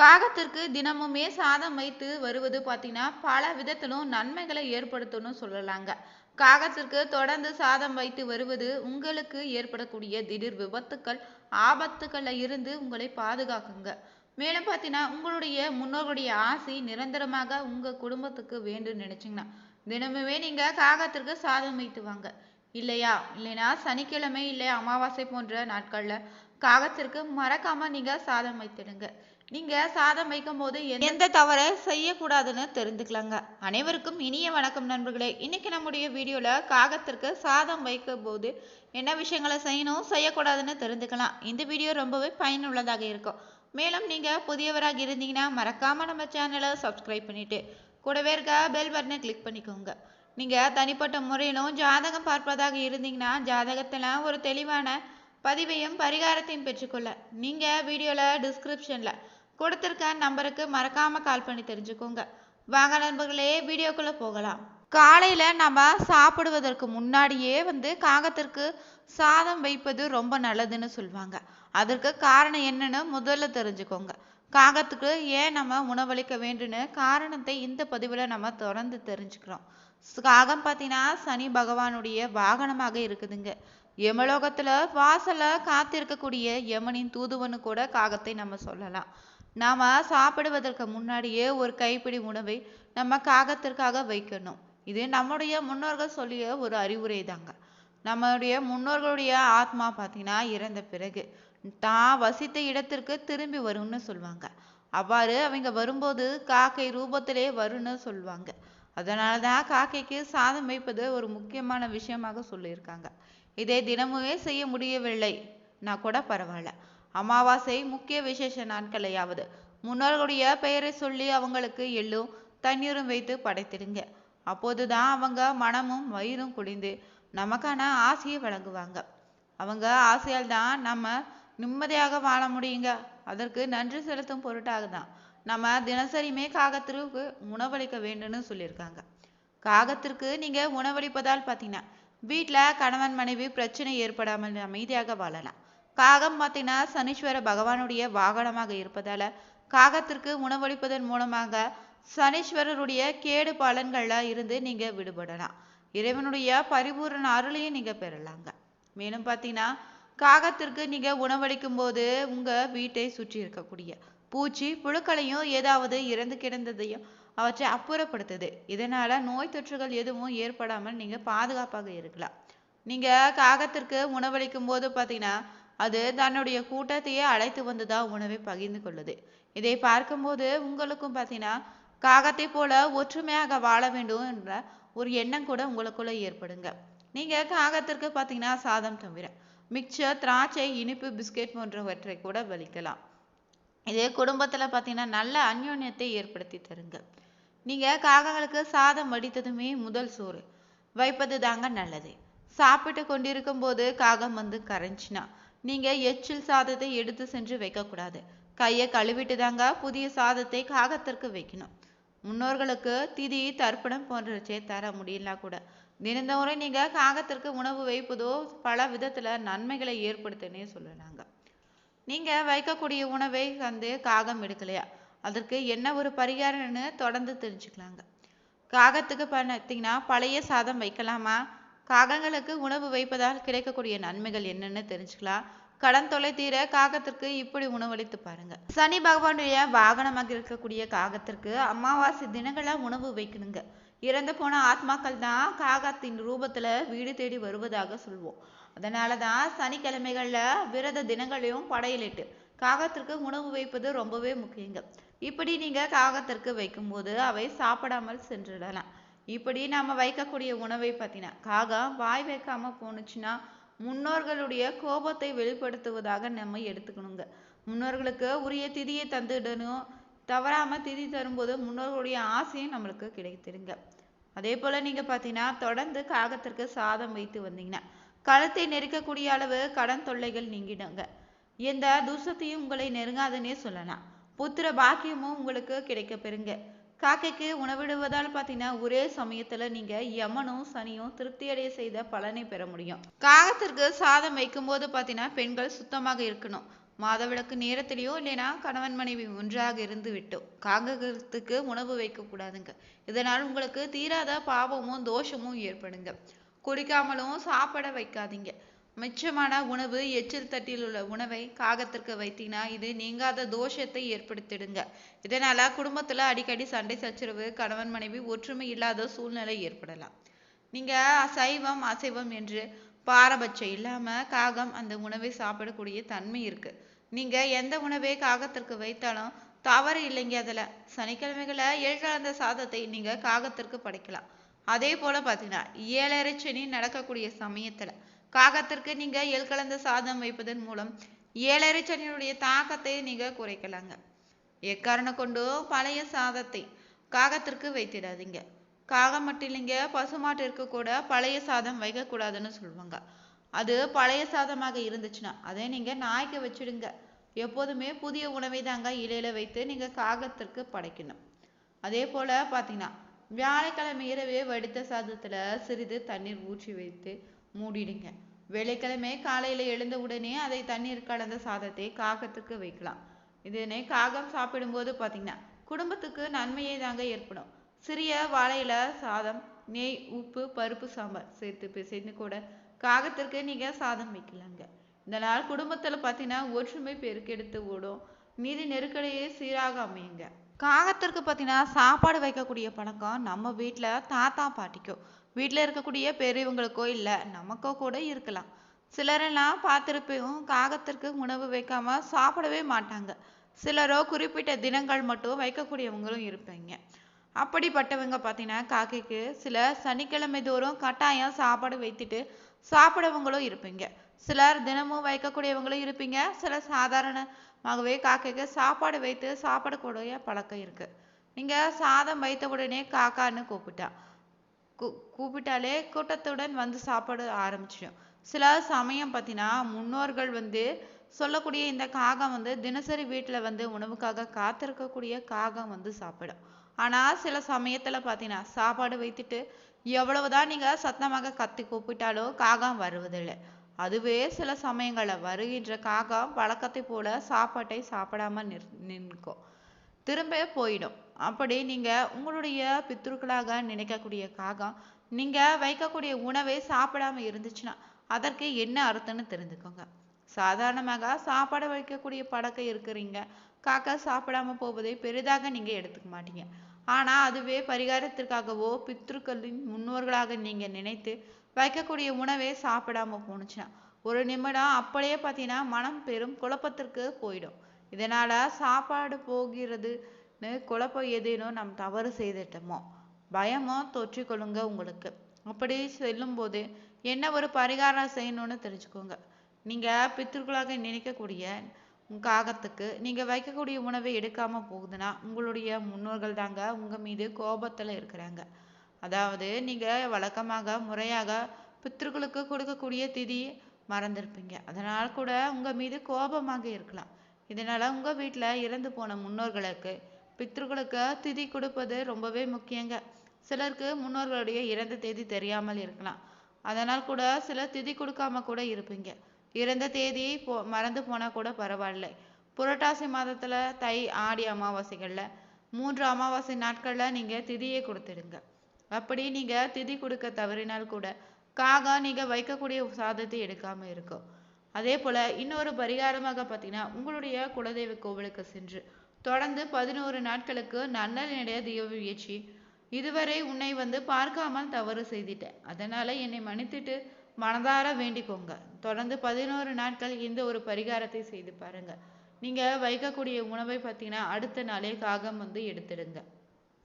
காகத்திற்கு தினமுமே சாதம் வைத்து வருவது பார்த்தீங்கன்னா பல விதத்திலும் நன்மைகளை ஏற்படுத்தணும் சொல்லலாங்க. காகத்திற்கு தொடர்ந்து சாதம் வைத்து வருவது உங்களுக்கு ஏற்படக்கூடிய திடீர் விபத்துக்கள் ஆபத்துக்களில் இருந்து உங்களை பாதுகாக்குங்க. மேலும் பார்த்தீங்கன்னா உங்களுடைய முன்னோர்களுடைய ஆசை நிரந்தரமாக உங்கள் குடும்பத்துக்கு வேண்டும் நினைச்சிங்கன்னா தினமுமே நீங்கள் காகத்திற்கு சாதம் வைத்து வாங்க. இல்லையா? இல்லைன்னா சனிக்கிழமை இல்லை அமாவாசை போன்ற நாட்களில் காகத்திற்கு மறக்காமல் நீங்கள் சாதம் வைத்திடுங்க. நீங்க சாதம் வைக்கும் போது எந்த தவறை செய்யக்கூடாதுன்னு தெரிஞ்சுக்கலாங்க அனைவருக்கும் இனிய வணக்கம் நண்பர்களே. இன்னைக்கு நம்முடைய வீடியோல காகத்திற்கு சாதம் வைக்கும் போது என்ன விஷயங்களை செய்யணும் செய்யக்கூடாதுன்னு தெரிஞ்சுக்கலாம் இந்த வீடியோ ரொம்பவே பயனுள்ளதாக இருக்கும். மேலும் நீங்க புதியவராக இருந்தீங்கன்னா மறக்காம நம்ம சேனலை சப்ஸ்கிரைப் பண்ணிட்டு கூடவே இருக்க பெல் பட்டனை கிளிக் பண்ணிக்கோங்க. நீங்க தனிப்பட்ட முறையிலும் ஜாதகம் பார்ப்பதாக இருந்தீங்கன்னா ஜாதகத்துல ஒரு தெளிவான பதிவையும் பரிகாரத்தையும் பெற்றுக்கொள்ள. நீங்க வீடியோல டிஸ்கிரிப்ஷன்ல கொடுத்துருக்க நம்பருக்கு மறக்காமல் கால் பண்ணி தெரிஞ்சுக்கோங்க. வாங்க நண்பர்களே வீடியோக்குள்ளே போகலாம். காலையில் நம்ம சாப்பிடுவதற்கு முன்னாடியே வந்து காகத்திற்கு சாதம் வைப்பது ரொம்ப நல்லதுன்னு சொல்லுவாங்க அதற்கு காரணம் என்னன்னு முதல்ல தெரிஞ்சுக்கோங்க. காகத்துக்கு ஏன் நம்ம உணவளிக்க வேண்டும்னு காரணத்தை இந்த பதிவில் நம்ம தொடர்ந்து தெரிஞ்சுக்கிறோம். காகம் பார்த்தீங்கன்னா சனி பகவானுடைய வாகனமாக இருக்குதுங்க. யமலோகத்தில் வாசலை காத்திருக்கக்கூடிய யமனின் தூதுவன்னு கூட காகத்தை நம்ம சொல்லலாம். நாம சாப்பிடுவதற்கு முன்னாடியே ஒரு கைப்பிடி உணவை நம்ம காகத்திற்காக வைக்கணும். இது நம்முடைய முன்னோர்கள் சொல்லிய ஒரு அறிவுரை தாங்க நம்மளுடைய முன்னோர்களுடைய ஆத்மா பார்த்தீங்கன்னா இறந்த பிறகு தான் வசித்த இடத்திற்கு திரும்பி வரும்னு சொல்லுவாங்க. அவ்வாறு அவங்க வரும்போது காக்கை ரூபத்திலே வரும்னு சொல்லுவாங்க. அதனால தான் காக்கைக்கு சாதம் வைப்பது ஒரு முக்கியமான விஷயமாக சொல்லியிருக்காங்க. இதை தினமுமே செய்ய முடியவில்லை. நான் கூட பரவாயில்ல. அமாவாசை முக்கிய விசேஷ நாட்களையாவது. முன்னோர்களுடைய பெயரை சொல்லி அவங்களுக்கு எள்ளும் தண்ணீரும் வைத்து படைத்திடுங்க. அப்போதுதான் அவங்க மனமும் வயிறும் குடிந்து நமக்கான ஆசையை வழங்குவாங்க. அவங்க ஆசையால் தான் நம்ம நிம்மதியாக வாழ முடியுங்க. அதற்கு நன்றி செலுத்தும் பொருட்டாக தான் நம்ம தினசரியுமே காகத்திற்கு உணவளிக்க வேண்டும்னு சொல்லியிருக்காங்க. காகத்திற்கு நீங்க உணவளிப்பதால் பார்த்தீங்கன்னா வீட்டில் கணவன் மனைவி பிரச்சனை ஏற்படாமல் அமைதியாக வாழலாம். காகம் பார்த்தீங்கன்னா சனீஸ்வர பகவானுடைய வாகனமாக இருப்பதால காகத்திற்கு உணவளிப்பதன் மூலமாக சனீஸ்வரருடைய கேடு பலன்கள்ல இருந்து நீங்க விடுபடலாம். இறைவனுடைய பரிபூரண அருளையும் நீங்க பெறலாங்க. மேலும் பார்த்தீங்கன்னா காகத்திற்கு நீங்க உணவளிக்கும் போது உங்க வீட்டை சுற்றி இருக்கக்கூடிய பூச்சி புழுக்களையும் ஏதாவது இறந்து கிடந்ததையும் அவற்றை அப்புறப்படுத்துது. இதனால நோய் தொற்றுகள் எதுவும் ஏற்படாமல் நீங்க பாதுகாப்பாக இருக்கலாம். நீங்க காகத்திற்கு உணவளிக்கும் போது பார்த்தீங்கன்னா அது தன்னுடைய கூட்டத்தையே அழைத்து வந்துதான் உணவை பகிர்ந்து கொள்ளுது. இதை பார்க்கும்போது உங்களுக்கும் பார்த்தீங்கன்னா காகத்தை போல ஒற்றுமையாக வாழ வேண்டும் என்ற ஒரு எண்ணம் கூட உங்களுக்குள்ள ஏற்படுங்க. நீங்க காகத்திற்கு பார்த்தீங்கன்னா சாதம் தவிர மிக்சர் திராட்சை இனிப்பு பிஸ்கெட் போன்றவற்றை கூட வலிக்கலாம் இதே குடும்பத்துல பார்த்தீங்கன்னா நல்ல அந்யோன்யத்தை ஏற்படுத்தி தருங்க. நீங்க காகங்களுக்கு சாதம் வடித்ததுமே முதல் சோறு. வைப்பது தாங்க நல்லது. சாப்பிட்டு கொண்டிருக்கும் போது காகம் வந்து கரைஞ்சினா நீங்க எச்சில் சாதத்தை எடுத்து சென்று வைக்கக்கூடாது. கையை கழுவிட்டு தாங்க புதிய சாதத்தை காகத்திற்கு வைக்கணும். முன்னோர்களுக்கு திதி தர்ப்பணம் போன்றவற்றை தர முடியல கூட தினந்தோறும் நீங்க காகத்திற்கு உணவு வைப்பதோ பல விதத்துல நன்மைகளை ஏற்படுத்துன்னே சொல்லலாங்க நீங்க வைக்கக்கூடிய உணவை வந்து காகம் எடுக்கலையா? அதற்கு என்ன ஒரு பரிகாரம்னு தொடர்ந்து தெரிஞ்சுக்கலாங்க. காகத்துக்கு பார்த்தீங்கன்னா பழைய சாதம் வைக்கலாமா? காகங்களுக்கு உணவு வைப்பதால் கிடைக்கக்கூடிய நன்மைகள் என்னன்னு தெரிஞ்சுக்கலாம். கடன் தொலை தீர காகத்திற்கு இப்படி உணவளித்து பாருங்க. சனி பகவானுடைய வாகனமாக இருக்கக்கூடிய காகத்திற்கு அமாவாசை தினங்களா உணவு வைக்கணுங்க. இறந்து போன ஆத்மாக்கள் தான் காகத்தின் ரூபத்துல வீடு தேடி வருவதாக சொல்வோம். அதனால தான் சனிக்கிழமைகள்ல விரத தினங்களையும் படையலிட்டு காகத்திற்கு உணவு வைப்பது ரொம்பவே முக்கியங்க. இப்படி நீங்க காகத்திற்கு வைக்கும்போது அவை சாப்பிடாமல் சென்றுடலாம். இப்படி நம்ம வைக்கக்கூடிய உணவை பார்த்தீங்கன்னா காகம் வாய் வைக்காம போணுச்சுன்னா முன்னோர்களுடைய கோபத்தை வெளிப்படுத்துவதாக நம்ம எடுத்துக்கணுங்க. முன்னோர்களுக்கு உரிய திதியை தந்துடணும். தவறாமல் திதி தரும்போது முன்னோர்களுடைய ஆசையும் நம்மளுக்கு கிடைத்திருங்க அதே போல நீங்கள் பார்த்தீங்கன்னா தொடர்ந்து காகத்திற்கு சாதம் வைத்து வந்தீங்கன்னா கழுத்தை நெருக்கக்கூடிய அளவு கடன் தொல்லைகள் நீங்கிடுங்க. எந்த துசத்தையும் உங்களை நெருங்காதுன்னே சொல்லலாம். புத்திர பாக்கியமும் உங்களுக்கு கிடைக்க பெறுங்க காக்கைக்கு உணவிடுவதால் பார்த்தீங்கன்னா ஒரே சமயத்துல நீங்க யமனும் சனியும் திருப்தியடைய செய்த பலனை பெற முடியும். காகத்திற்கு சாதம் வைக்கும்போது பார்த்தீங்கன்னா பெண்கள் சுத்தமாக இருக்கணும். மாதவிளக்கு நேரத்திலேயோ இல்லைனா கணவன் மனைவி ஒன்றாக இருந்து விட்டோம் காகத்துக்கு உணவு வைக்கக்கூடாதுங்க இதனால் உங்களுக்கு தீராத பாவமும் தோஷமும் ஏற்படுங்க. குடிக்காமலும் சாப்பிட வைக்காதீங்க. மிச்சமான உணவு எச்சில் தட்டில் உள்ள உணவை காகத்திற்கு வைத்தீங்கன்னா இது நீங்காத தோஷத்தை ஏற்படுத்திடுங்க. இதனால குடும்பத்துல அடிக்கடி சண்டை சச்சரவு கணவன் மனைவி ஒற்றுமை இல்லாத சூழ்நிலை ஏற்படலாம். நீங்க சைவம் அசைவம் என்று பாரபட்சம் இல்லாம காகம் அந்த உணவை சாப்பிடக்கூடிய தன்மை இருக்கு. நீங்க எந்த உணவை காகத்திற்கு வைத்தாலும் தவறு இல்லைங்க அதுல. சனிக்கிழமைகளை எள் சாதத்தை நீங்க காகத்திற்கு படைக்கலாம். அதே போல பாத்தீங்கன்னா ஏழரை சனி நடக்கக்கூடிய சமயத்துல காகத்திற்கு நீங்க எல்கலந்த சாதம் வைப்பதன் மூலம் ஏழரை சனியுடைய தாக்கத்தை நீங்க குறைக்கலாங்க. எக்காரணம் கொண்டு பழைய சாதத்தை காகத்திற்கு வைத்திடாதீங்க. காகம் மட்டும் இல்லைங்க பசுமாட்டிற்கு கூட பழைய சாதம் வைக்கக்கூடாதுன்னு சொல்லுவாங்க அது பழைய சாதமாக இருந்துச்சுன்னா அதே நீங்க நாய்க்கு வச்சுடுங்க. எப்போதுமே புதிய உணவை தாங்க இலையில வைத்து நீங்க காகத்திற்கு படைக்கணும். அதே போல பாத்தீங்கன்னா வியாழக்கிழமை இரவே வடித்த சாதத்துல சிறிது தண்ணீர் ஊற்றி வைத்து மூடிடுங்க. வெள்ளிக்கிழமை காலையில எழுந்த உடனே அதை தண்ணீர் கலந்த சாதத்தை காகத்துக்கு வைக்கலாம். இதனை காகம் சாப்பிடும்போது பாத்தீங்கன்னா குடும்பத்துக்கு நன்மையே தாங்க ஏற்படும். சிறிய வாழையில சாதம் நெய் உப்பு பருப்பு சாம்பார் சேர்த்து பிசைந்து கூட காகத்திற்கு நீங்க சாதம் வைக்கலாங்க. இதனால் குடும்பத்துல பாத்தீங்கன்னா ஒற்றுமை பெருக்கெடுத்து ஓடும். நிதி நெருக்கடியே சீராக அமையுங்க. காகத்திற்கு பார்த்தீங்கன்னா சாப்பாடு வைக்கக்கூடிய பழக்கம் நம்ம வீட்டில் தாத்தா பாட்டிக்கும். வீட்டில் இருக்கக்கூடிய பெரியவங்களுக்கோ இல்லை நமக்கோ கூட இருக்கலாம். சிலரெல்லாம் பார்த்துருப்பையும் காகத்திற்கு உணவு வைக்காம சாப்பிடவே மாட்டாங்க. சிலரோ குறிப்பிட்ட தினங்கள் மட்டும் வைக்கக்கூடியவங்களும் இருப்பீங்க. அப்படிப்பட்டவங்க பார்த்தீங்கன்னா காக்கைக்கு சில சனிக்கிழமை தோறும் கட்டாயம் சாப்பாடு வைத்துட்டு சாப்பிடவங்களும் இருப்பீங்க. சிலர் தினமும் வைக்கக்கூடியவங்களும் இருப்பீங்க. சில சாதாரணமாகவே காக்கைக்கு சாப்பாடு வைத்து சாப்பிடக்கூடிய பழக்கம் இருக்கு. நீங்க சாதம் வைத்த உடனே காக்கான்னு கூப்பிட்டா கூ- கூப்பிட்டாலே கூட்டத்துடன் வந்து சாப்பிட ஆரம்பிச்சிடும். சில சமயம் பார்த்தீங்கன்னா முன்னோர்கள் வந்து சொல்லக்கூடிய இந்த காகம் வந்து தினசரி வீட்டில் வந்து உணவுக்காக காத்திருக்கக்கூடிய காகம் வந்து சாப்பிடும். ஆனால் சில சமயத்தில் பார்த்தீங்கன்னா சாப்பாடு வைத்துட்டு எவ்வளவுதான் நீங்கள் சத்தமாக கத்தி கூப்பிட்டாலும் காகம் வருவதில்லை. அதுவே சில சமயங்களில் வருகின்ற காகம் வழக்கத்தை போல சாப்பாட்டை சாப்பிடாம நிற் நிற்கும் திரும்ப போயிடும். அப்படி நீங்கள் உங்களுடைய பித்ருக்களாக நினைக்கக்கூடிய காகம் நீங்கள் வைக்கக்கூடிய உணவை சாப்பிடாம இருந்துச்சுன்னா அதற்கு என்ன அர்த்தம்னு தெரிஞ்சுக்கோங்க. சாதாரணமாக சாப்பாடு வைக்கக்கூடிய பழக்கம் இருக்கிறீங்க காக்கா சாப்பிடாம போவதை பெரிதாக நீங்கள் எடுத்துக்க மாட்டீங்க. ஆனால் அதுவே பரிகாரத்திற்காகவோ பித்ருக்களின் முன்னோர்களாக நீங்கள் நினைத்து வைக்கக்கூடிய உணவே சாப்பிடாம போணுச்சுன்னா ஒரு நிமிடம் அப்படியே பார்த்தீங்கன்னா மனம் பெரும் குழப்பத்திற்கு போயிடும். இதனால் சாப்பாடு போகிறது குழப்பம் ஏதேனும் நாம் தவறு செய்துட்டோமோ பயமோ தொற்றிக்கொள்ளுங்க உங்களுக்கு. அப்படி செல்லும்போது என்ன ஒரு பரிகாரம் செய்யணும்னு தெரிஞ்சுக்கோங்க. நீங்க பித்திருக்களாக நினைக்கக்கூடிய காகத்துக்கு நீங்க வைக்கக்கூடிய உணவை எடுக்காம போகுதுன்னா உங்களுடைய முன்னோர்கள் தாங்க உங்க மீது கோபத்துல இருக்கிறாங்க. அதாவது நீங்க வழக்கமாக முறையாக பித்திருக்களுக்கு கொடுக்கக்கூடிய திதி மறந்திருப்பீங்க. அதனால் கூட உங்க மீது கோபமாக இருக்கலாம். இதனால உங்க வீட்டில் இறந்து போன முன்னோர்களுக்கு பித்ருக்களுக்கு திதி கொடுப்பது ரொம்பவே முக்கியங்க. சிலருக்கு முன்னோர்களுடைய இறந்த தேதி தெரியாமல் இருக்கலாம். அதனால் கூட சிலர் திதி கொடுக்காம கூட இருப்பீங்க. இறந்த தேதி போ மறந்து போனால் கூட பரவாயில்ல. புரட்டாசி மாதத்தில் தை ஆடி அமாவாசைகளில் மூன்று அமாவாசை நாட்களில் நீங்கள் திதியை கொடுத்துடுங்க. அப்படி நீங்கள் திதி கொடுக்க தவறினால் கூட காகம் நீங்கள் வைக்கக்கூடிய சாதத்தை எடுக்காமல் இருக்கும். அதே போல் இன்னொரு பரிகாரமாக பார்த்தீங்கன்னா உங்களுடைய குலதெய்வ கோவிலுக்கு சென்று தொடர்ந்து பதினோரு நாட்களுக்கு நன்னலினுடைய தீபம் ஏற்றி இதுவரை உன்னை வந்து பார்க்காமல் தவறு செய்துட்டேன். அதனால என்னை மன்னித்துட்டு மனதார வேண்டிக்கோங்க. தொடர்ந்து பதினோரு நாட்கள் இந்த ஒரு பரிகாரத்தை செய்து பாருங்க. நீங்க வைக்கக்கூடிய உணவை பார்த்தீங்கன்னா அடுத்த நாளே காகம் வந்து எடுத்துடுங்க.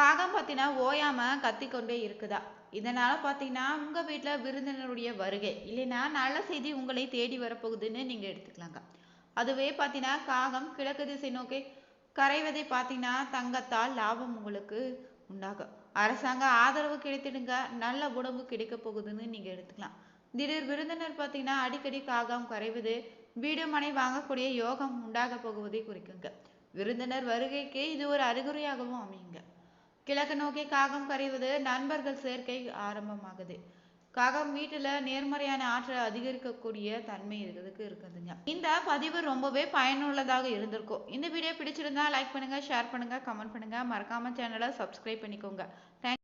காகம் பார்த்தீங்கன்னா ஓயாம கத்திக்கொண்டே இருக்குதா? இதனால பார்த்தீங்கன்னா உங்க வீட்டில் விருந்தினருடைய வருகை இல்லைன்னா நல்ல செய்தி உங்களை தேடி வரப்போகுதுன்னு நீங்க எடுத்துக்கலாங்க. அதுவே பார்த்தீங்கன்னா காகம் கிழக்கு திசை நோக்கி கரைவதை பார்த்தீங்கன்னா தங்கத்தால் லாபம் உங்களுக்கு உண்டாகும். அரசாங்க ஆதரவு கிடைத்திடுங்க நல்ல உணவு கிடைக்க போகுதுன்னு நீங்க எடுத்துக்கலாம். திடீர் விருந்தினர் பார்த்தீங்கன்னா அடிக்கடி காகம் கரைவது வீடு மனை வாங்கக்கூடிய யோகம் உண்டாக போகுவதை குறிக்குங்க. விருந்தினர் வருகைக்கு இது ஒரு அறிகுறியாகவும் அமையுங்க. கிழக்கு நோக்கி காகம் கரைவது நண்பர்கள் சேர்க்கை ஆரம்பமாகுது. காகம் வீட்டுல நேர்மறையான ஆற்றலை அதிகரிக்கக்கூடிய தன்மை இருக்கிறதுக்கு இருக்குதுங்க. இந்த பதிவு ரொம்பவே பயனுள்ளதாக இருந்திருக்கும். இந்த வீடியோ பிடிச்சிருந்தா லைக் பண்ணுங்க ஷேர் பண்ணுங்க கமெண்ட் பண்ணுங்க. மறக்காம சேனலை சப்ஸ்கிரைப் பண்ணிக்கோங்க. தேங்க்